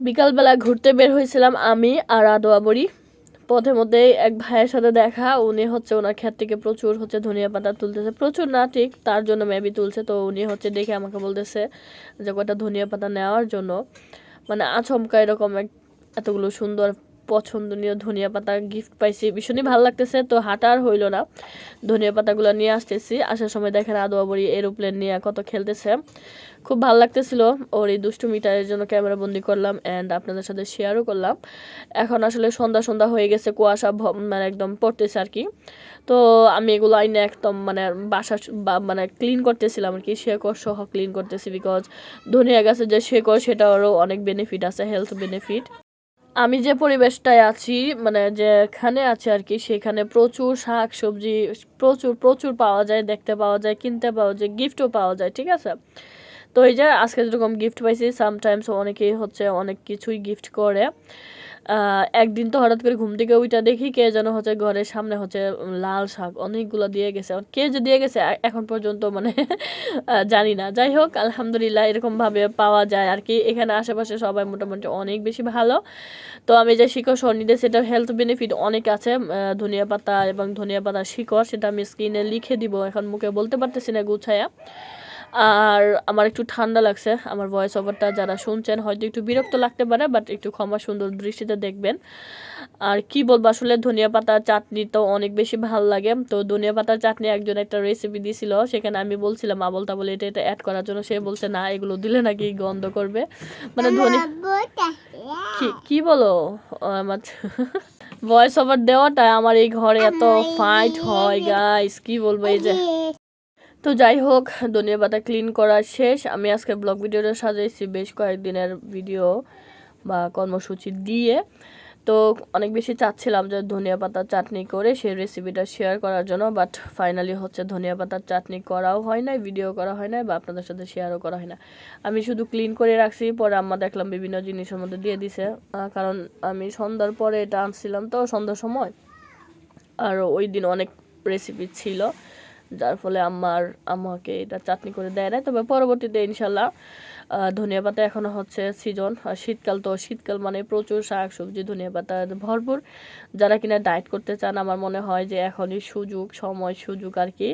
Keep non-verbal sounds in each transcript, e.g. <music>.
বিকালবেলা ঘুরতে বের হয়েছিলাম আমি আর আদোয়া বড়ি পথে মধ্যেই এক ভাইয়ের সাথে দেখা, উনি হচ্ছে ওনার ক্ষেত থেকে প্রচুর হচ্ছে ধনিয়া পাতা তুলতেছে। প্রচুর না, ঠিক তার জন্য মেবি তুলছে। তো উনি হচ্ছে দেখে আমাকে বলতেছে যে কয়টা ধনিয়া পাতা নেওয়ার জন্য। মানে আচমকা এরকম এক এতগুলো সুন্দর পছন্দনীয় ধনিয়া পাতা গিফট পাইছি। ভীষণই ভালো লাগতেছে, তো হাঁটা আর হইল না। ধনিয়া পাতাগুলো নিয়ে আসতেছি। আসার সময় দেখেন আদোয়া বড়ি এরোপ্লেন নিয়ে কত খেলতেছে। খুব ভালো লাগতেছিল ওর এই দুষ্টু মিটারের জন্য ক্যামেরা বন্দি করলাম অ্যান্ড আপনাদের সাথে শেয়ারও করলাম। এখন আসলে সন্ধ্যা সন্ধ্যা হয়ে গেছে, কুয়াশা মানে একদম পড়তেছে আর কি। তো আমি এগুলো আইনে একদম মানে বাসা মানে ক্লিন করতেছিলাম আর কি। শেকড় সহ ক্লিন করতেছি বিকজ ধনিয়া গাছের যে শেকড় সেটারও অনেক বেনিফিট আছে হেলথ বেনিফিট আমি যে পরিবেশটায় আছি মানে যেখানে আছে আর কি, সেখানে প্রচুর শাক সবজি, প্রচুর প্রচুর পাওয়া যায়, দেখতে পাওয়া যায়, কিনতে পাওয়া যায় গিফটও পাওয়া যায়, ঠিক আছে? তো এই যে আজকে যেরকম গিফট পাইছি সামটাইমস অনেকেই হচ্ছে অনেক কিছুই গিফট করে। একদিন তো হঠাৎ করে ঘুম থেকে ওইটা দেখি কে যেন হচ্ছে ঘরের সামনে হচ্ছে লাল শাক অনেকগুলো দিয়ে গেছে। কে যে দিয়ে গেছে এখন পর্যন্ত মানে <laughs> জানি না। যাই হোক, আলহামদুলিল্লাহ এরকমভাবে পাওয়া যায়। আর কি এখানে আশেপাশে সবাই মোটামুটি অনেক বেশি ভালো। তো আমি যে শিকড় সন্নিধে সেটার হেলথ বেনিফিট অনেক আছে। ধনিয়া পাতা এবং ধনিয়া পাতা শিকড়, সেটা আমি স্ক্রিনে লিখে দিব। এখন মুখে বলতে পারতেছি না, গুছায়া। আর আমার একটু ঠান্ডা লাগছে আমার ভয়েস ওভারটা যারা শুনছেন হয়তো একটু বিরক্ত লাগতে পারে বাট একটু ক্ষমা সুন্দর দৃষ্টিতে দেখবেন। আর কি বলব আসলে ধনিয়া পাতার চাটনি তো অনেক বেশি ভালো লাগে। তো ধনিয়া পাতার চাটনি একজন একটা রেসিপি দিয়েছিল সেখানে আমি বলছিলাম আবল তাবল এটা এটা অ্যাড করার জন্য সে বলছে না এগুলো দিলে নাকি গন্ধ করবে। মানে ধনিয়া কি কি বলো? আমার <laughs> ভয়েস ওভার দেওয়াটা আমার এই ঘরে এত ফাইট হয় গাইস কি বলব এই যে তো যাই হোক, ধনিয়া পাতা ক্লিন করা শেষ। আমি আজকে ব্লগ ভিডিওটা সাজাইছি বেশ কয়েকদিনের ভিডিও বা কর্মসূচি দিয়ে। তো অনেক বেশি চাচ্ছিলাম যে ধনিয়া পাতার চাটনি করে সেই রেসিপিটা শেয়ার করার জন্য বাট ফাইনালি হচ্ছে ধনিয়া পাতার চাটনি করাও হয় নাই ভিডিও করা হয় নাই বা আপনাদের সাথে শেয়ারও করা হয় না। আমি শুধু ক্লিন করে রাখছি, পরে আম্মা দেখলাম বিভিন্ন জিনিসের মধ্যে দিয়ে দিছে। কারণ আমি সন্ধ্যার পরে এটা আনছিলাম তো সন্ধ্যার সময়। আর ওই দিন অনেক রেসিপি ছিল। যার ফলে আমার আমাকে এটা চাটনি করে দেয় না তবে পরবর্তীতে ইনশাল্লাহ ধনিয়া পাতা এখনও হচ্ছে সিজন আর শীতকাল তো, শীতকাল মানে প্রচুর শাক সবজি, ধনিয়া পাতা ভরপুর। যারা কিনা ডায়েট করতে চান, আমার মনে হয় যে এখনই সুযোগ, সময়, সুযোগ আর কি,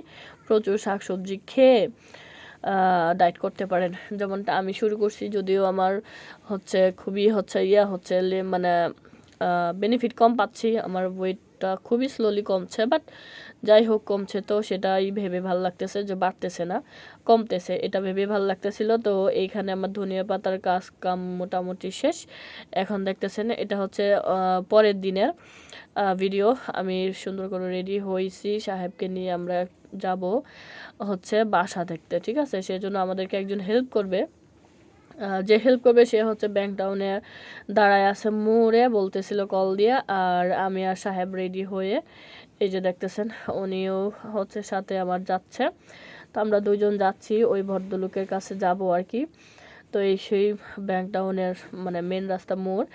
প্রচুর শাক সবজি খেয়ে ডায়েট করতে পারেন। যেমনটা আমি শুরু করছি, যদিও আমার হচ্ছে খুবই হচ্ছে ইয়া হচ্ছে মানে বেনিফিট কম পাচ্ছি। আমার ওয়েটটা খুবই স্লোলি কমছে বাট যাই হোক কমছে তো সেটাই ভেবে ভালো লাগতেছে যে বাড়তেছে না, কমতেছে। এটা ভেবে ভালো লাগতেছিল তো এইখানে আমার ধনিয়া পাতার কাজ কাম মোটামুটি শেষ। এখন দেখতেছেন এটা হচ্ছে পরের দিনের ভিডিও আমি সুন্দর করে রেডি হয়েছি, সাহেবকে নিয়ে আমরা যাব হচ্ছে বাসা দেখতে, ঠিক আছে? সেজন্য আমাদেরকে একজন হেল্প করবে। যে হেল্প করবে সে হচ্ছে ব্যাংক টাউনে দাঁড়ায় আছে, মোড়ে বলতেছিল কল দিয়ে, আর আমি আর সাহেব রেডি হয়ে এই যে দেখতেছেন, উনিও হচ্ছে সাথে আমার যাচ্ছে। তো আমরা দুইজন যাচ্ছি, ওই ভদ্রলোকের কাছে যাব আর কি। তো এই সেই ব্যাংক টাউনের মানে মেন রাস্তা মোড়।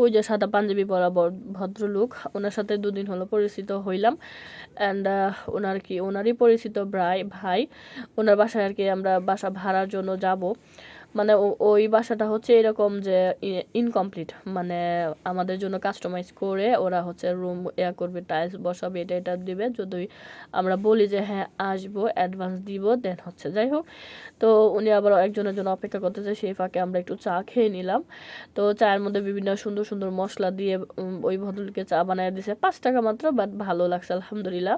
ওই যে সাদা পাঞ্জাবি পরা ভদ্রলোক, ওনার সাথে দুদিন হলো পরিচিত হইলাম। অ্যান্ড ওনার কি, ওনারই পরিচিত ভাই ভাই। ওনার বাসায় আর কি আমরা বাসা ভাড়ার জন্য যাব। মানে ওই বাসাটা হচ্ছে এরকম যে ইনকমপ্লিট মানে আমাদের জন্য কাস্টমাইজ করে ওরা হচ্ছে রুম ইয়া করবে টাইলস বসাবে, এটা এটা দিবে। যদি আমরা বলি যে হ্যাঁ আসব অ্যাডভান্স দিব দেন হচ্ছে। যাই হোক, তো উনি আবার একজনের জন্য অপেক্ষা করতেছে, সেই ফাঁকে আমরা একটু চা খেয়ে নিলাম। তো চায়ের মধ্যে বিভিন্ন সুন্দর সুন্দর মশলা দিয়ে ওই ভদ্রলোকে চা বানায় দিছে। পাঁচ টাকা মাত্র বাট ভালো লাগছে, আলহামদুলিল্লাহ।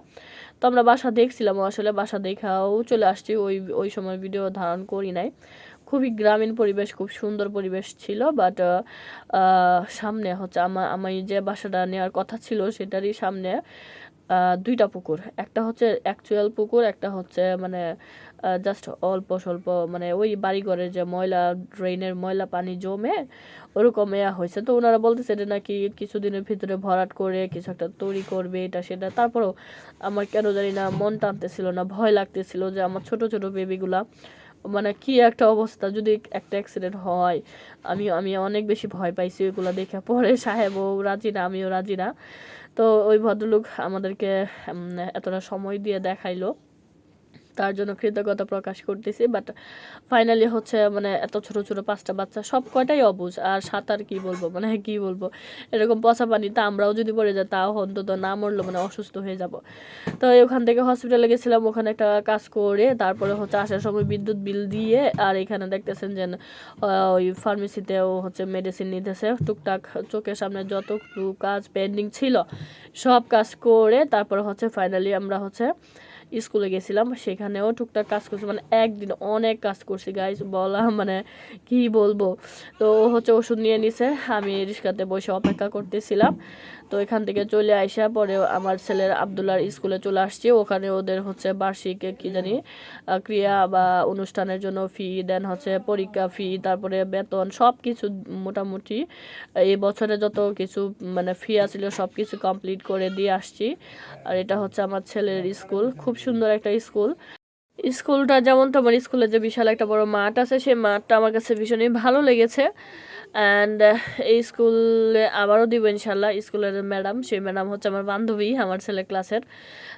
তো আমরা বাসা দেখছিলাম, আসলে বাসা দেখাও চলে আসছি, ওই ওই সময় ভিডিও ধারণ করি নাই। খুবই গ্রামীণ পরিবেশ, খুব সুন্দর পরিবেশ ছিল বাট সামনে হচ্ছে আমার আমি যে বাসাটা নেওয়ার কথা ছিল সেটারই সামনে দুইটা পুকুর। একটা হচ্ছে অ্যাকচুয়াল পুকুর, একটা হচ্ছে মানে জাস্ট অল্প স্বল্প মানে ওই বাড়িঘরের যে ময়লা ড্রেনের ময়লা পানি জমে, ওরকম ইয়া হয়েছে। তো ওনারা বলতেছে এটা নাকি কিছুদিনের ভিতরে ভরাট করে কিছু একটা তৈরি করবে, এটা সেটা। তারপরেও আমার কেন জানি না মন টানতেছিল না, ভয় লাগতেছিল যে আমার ছোট ছোট বেবিগুলা মানে কি একটা অবস্থা যদি একটা অ্যাক্সিডেন্ট হয়। আমি আমি অনেক বেশি ভয় পাইছি ওইগুলো দেখে। পরে সাহেবও রাজি না, আমিও রাজি না। তো ওই ভদ্রলোক আমাদেরকে এতটা সময় দিয়ে দেখাইলো। তার জন্য কৃতজ্ঞতা প্রকাশ করতেছি বাট ফাইনালি হচ্ছে মানে এত ছোট ছোট পাঁচটা বাচ্চা, সব কয়টাই অবুজ, আর সাঁতার কি বলব মানে কি বলব, এরকম পচা পানিতে আমরাও যদি পড়ে যাই তাও অন্তত না মরলো মানে অসুস্থ হয়ে যাব। তো ওখান থেকে হসপিটালে গেছিলাম, ওখানে একটা কাজ করে, তারপরে হচ্ছে আসার সময় বিদ্যুৎ বিল দিয়ে, আর এখানে দেখতেছেন যে ওই ফার্মেসিতেও হচ্ছে মেডিসিন নিতেছে, টুকটাক চোখের সামনে যত কাজ পেন্ডিং ছিল, সব কাজ করে, তারপরে হচ্ছে ফাইনালি আমরা হচ্ছে স্কুলে গেছিলাম, সেখানেও টুকটাক কাজ করছি। মানে একদিন অনেক কাজ করছি গাইজ বলা মানে কি বলব? তো হচ্ছে ওষুধ নিয়ে নিছে, আমি রিক্সাতে বসে অপেক্ষা করতেছিলাম। তো এখান থেকে চলে আইসা পরে আমার ছেলের আবদুল্লার স্কুলে চলে আসছি। ওখানে ওদের হচ্ছে বার্ষিক কি জানি ক্রিয়া বা অনুষ্ঠানের জন্য ফি দেন হচ্ছে, পরীক্ষা ফি তারপরে বেতন সব কিছু মোটামুটি, এই বছরে যত কিছু মানে ফি আছিল সব কিছু কমপ্লিট করে দিয়ে আসছি। আর এটা হচ্ছে আমার ছেলের স্কুল, খুব সুন্দর একটা স্কুল। স্কুলটা যেমন তোমার স্কুলে যে বিশাল একটা বড় মাঠ আছে সেই মাঠটা আমার কাছে ভীষণই ভালো লেগেছে। অ্যান্ড এই স্কুলে আবারও দিব ইনশাল্লাহ স্কুলের ম্যাডাম, সেই ম্যাডাম হচ্ছে আমার বান্ধবী, আমার ছেলে ক্লাসের।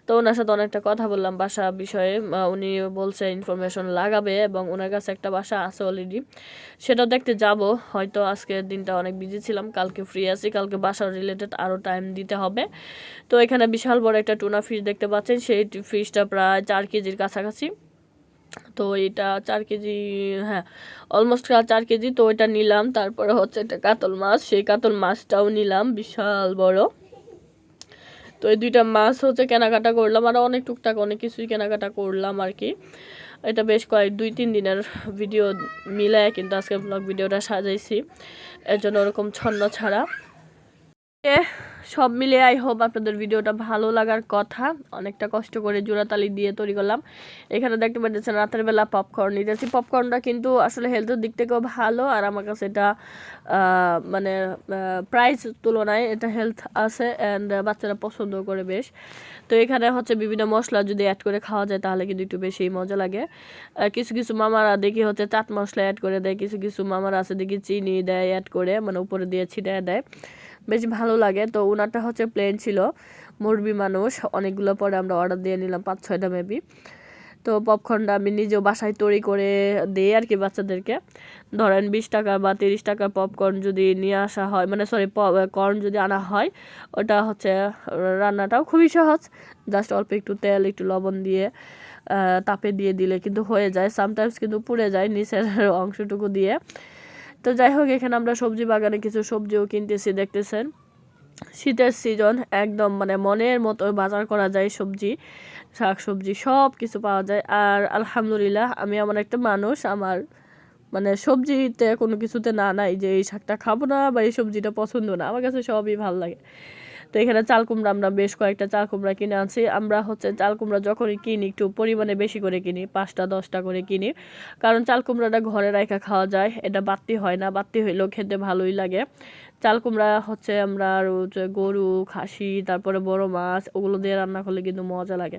তো ওনার সাথে অনেকটা কথা বললাম বাসা বিষয়ে। উনি বলছে ইনফরমেশন লাগাবে এবং ওনার কাছে একটা বাসা আছে অলরেডি সেটা দেখতে যাব। হয়তো আজকের দিনটা অনেক বিজি ছিলাম। কালকে ফ্রি আছি, কালকে বাসার রিলেটেড আরও টাইম দিতে হবে। তো এখানে বিশাল বড় একটা টুনা ফিশ দেখতে পাচ্ছেন। সেই ফিশটা প্রায় চার কেজির কাছাকাছি। তো এটা চার কেজি হ্যাঁ অলমোস্ট চার কেজি, তো এটা নিলাম। তারপরে হচ্ছে একটা কাতল মাছ। সেই কাতল মাছটাও নিলাম, বিশাল বড়। তো এই দুইটা মাছ হচ্ছে কেনাকাটা করলাম, আর অনেক টুকটাক, অনেক কিছুই কেনাকাটা করলাম আর কি এটা বেশ কয়েক, দুই, তিন দিনের ভিডিও মিলায়, কিন্তু আজকে ব্লগ ভিডিওটা সাজাইছি। এর জন্য ওরকম ছন্ন ছাড়া। সব মিলে আই হোপ আপনাদের ভিডিওটা ভালো লাগার কথা। অনেকটা কষ্ট করে জোড়াতালি দিয়ে তৈরি করলাম। এখানে দেখতে পাচ্ছেন রাতের বেলা পপকর্ন নিতেছি পপকর্নটা কিন্তু আসলে হেলথের দিক থেকেও ভালো আর আমার কাছে এটা মানে প্রাইস তুলনায় এটা হেলথ আছে অ্যান্ড বাচ্চারা পছন্দ করে বেশ। তো এখানে হচ্ছে বিভিন্ন মশলা যদি অ্যাড করে খাওয়া যায় তাহলে কিন্তু একটু বেশি মজা লাগে। কিছু কিছু মামারা দেখি হচ্ছে চাট মশলা অ্যাড করে দেয়, কিছু কিছু মামারা আছে দেখি চিনি দেয় অ্যাড করে মানে উপরে দিয়ে ছিটায় দেয়। বেশ ভালো লাগে। তো ওনারটা হচ্ছে প্লেন ছিল। মুরবি মানুষ, অনেকগুলো পরে আমরা অর্ডার দিয়ে নিলাম পাঁচ ছয়টা মেবি তো পপকর্নটা আমি নিজেও বাসায় তৈরি করে দিই আর কি বাচ্চাদেরকে। ধরেন বিশ টাকা বা তিরিশ টাকার পপকর্ন যদি নিয়ে আসা হয় মানে সরি কর্ন যদি আনা হয়, ওটা হচ্ছে রান্নাটাও খুবই সহজ। জাস্ট অল্প একটু তেল, একটু লবণ দিয়ে তাপে দিয়ে দিলে কিন্তু হয়ে যায়। সামটাইমস কিন্তু পুড়ে যায় নিচের অংশটুকু দিয়ে। তো যাই হোক, এখানে আমরা সবজি বাগানে কিছু সবজিও কিনতেছি, দেখতেছেন? শীতের সিজন একদম মানে মনের মতো বাজার করা যায় সবজি শাক সবজি সব কিছু পাওয়া যায়। আর আলহামদুলিল্লাহ, আমি এমন একটা মানুষ, আমার মানে সবজিতে কোনো কিছুতে না নাই যে এই শাকটা খাব না বা এই সবজিটা পছন্দ না। আমার কাছে সবই ভালো লাগে। তো এখানে চাল কুমড়া আমরা বেশ কয়েকটা চাল কুমড়া কিনে আনছি। আমরা হচ্ছে চাল কুমড়া যখনই কিনি, একটু পরিমাণে বেশি করে কিনি, পাঁচটা, দশটা করে কিনি। কারণ চাল কুমড়াটা ঘরে রাখা খাওয়া যায়, এটা বাড়তি হয় না, বাড়তি হইলেও খেতে ভালোই লাগে। চাল কুমড়া হচ্ছে আমরা আর হচ্ছে গরু, খাসি, তারপরে বড় মাছ, ওগুলো দিয়ে রান্না করলে কিন্তু মজা লাগে।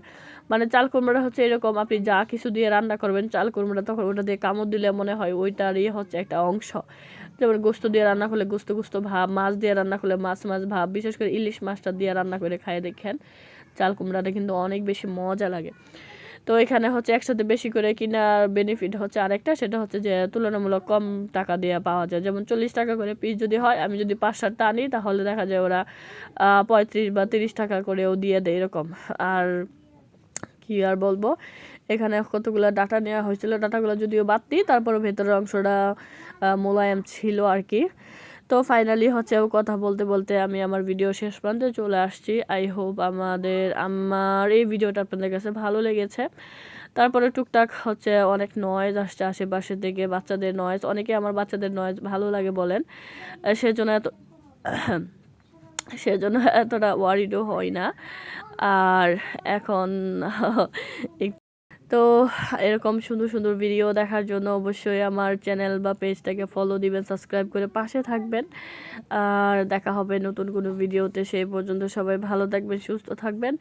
মানে চাল কুমড়াটা হচ্ছে এরকম, আপনি যা কিছু দিয়ে রান্না করবেন চাল কুমড়া তখন ওটা দিয়ে কামড় দিলে মনে হয় ওইটারই হচ্ছে একটা অংশ। যেমন গোস্ত দিয়ে রান্না করলে গোস্ত গোস্ত ভাব, মাছ দিয়ে রান্না করলে মাছ মাছ ভাব, বিশেষ করে ইলিশ মাছটা দিয়ে রান্না করে খায় দেখেন চাল কুমড়াটা কিন্তু অনেক বেশি মজা লাগে। তো এখানে হচ্ছে একসাথে বেশি করে কিনার বেনিফিট হচ্ছে আরেকটা, সেটা হচ্ছে যে তুলনামূলক কম টাকা দিয়ে পাওয়া যায়। যেমন চল্লিশ টাকা করে পিস যদি হয়, আমি যদি পাঁচ সাতটা আনি, তাহলে দেখা যায় ওরা পঁয়ত্রিশ বা তিরিশ টাকা করেও দিয়ে দেয় এরকম। আর কি আর বলব? এখানে কতগুলো ডাটা নেওয়া হয়েছিল? ডাটাগুলো যদিও বাদ দিই তারপরে ভেতরের অংশটা মোলায়েম ছিল আর কি। তো ফাইনালি হচ্ছে ও কথা বলতে বলতে আমি আমার ভিডিও শেষ প্রান্তে চলে আসছি। আই হোপ আমাদের, আমার এই ভিডিওটা আপনাদের কাছে ভালো লেগেছে। তারপরে টুকটাক হচ্ছে অনেক নয়েজ আসছে আশেপাশে থেকে বাচ্চাদের নয়েজ অনেকে আমার বাচ্চাদের নয়েজ ভালো লাগে বলেন। সেজন্য এত, <coughs> সেজন্য এতটা ওয়ারিডও হয় না। আর এখন এক- <laughs> তো এরকম সুন্দর সুন্দর ভিডিও দেখার জন্য অবশ্যই আমার চ্যানেল বা পেজটাকে ফলো দিবেন সাবস্ক্রাইব করে পাশে থাকবেন। আর দেখা হবে নতুন কোনো ভিডিওতে সেই পর্যন্ত সবাই ভালো থাকবেন, সুস্থ থাকবেন।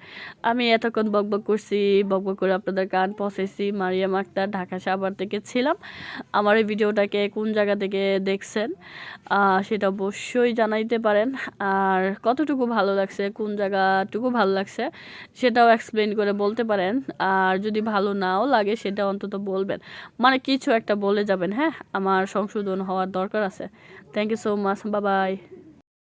আমি এতক্ষণ বকবক করছি বকবক করে আপনাদের গান পৌঁছেছি। মারিয়াম আক্তার, ঢাকা সাভার থেকে ছিলাম। আমার এই ভিডিওটাকে কোন জায়গা থেকে দেখছেন সেটা অবশ্যই জানাইতে পারেন। আর কতটুকু ভালো লাগছে, কোন জায়গাটুকু ভালো লাগছে, সেটাও এক্সপ্লেন করে বলতে পারেন। আর যদি ভালো নাও লাগে সেটা অন্তত বলবেন। মানে কিছু একটা বলে যাবেন হ্যাঁ? আমার সংশোধন হওয়ার দরকার আছে। থ্যাংক ইউ সো মাচ বাবাই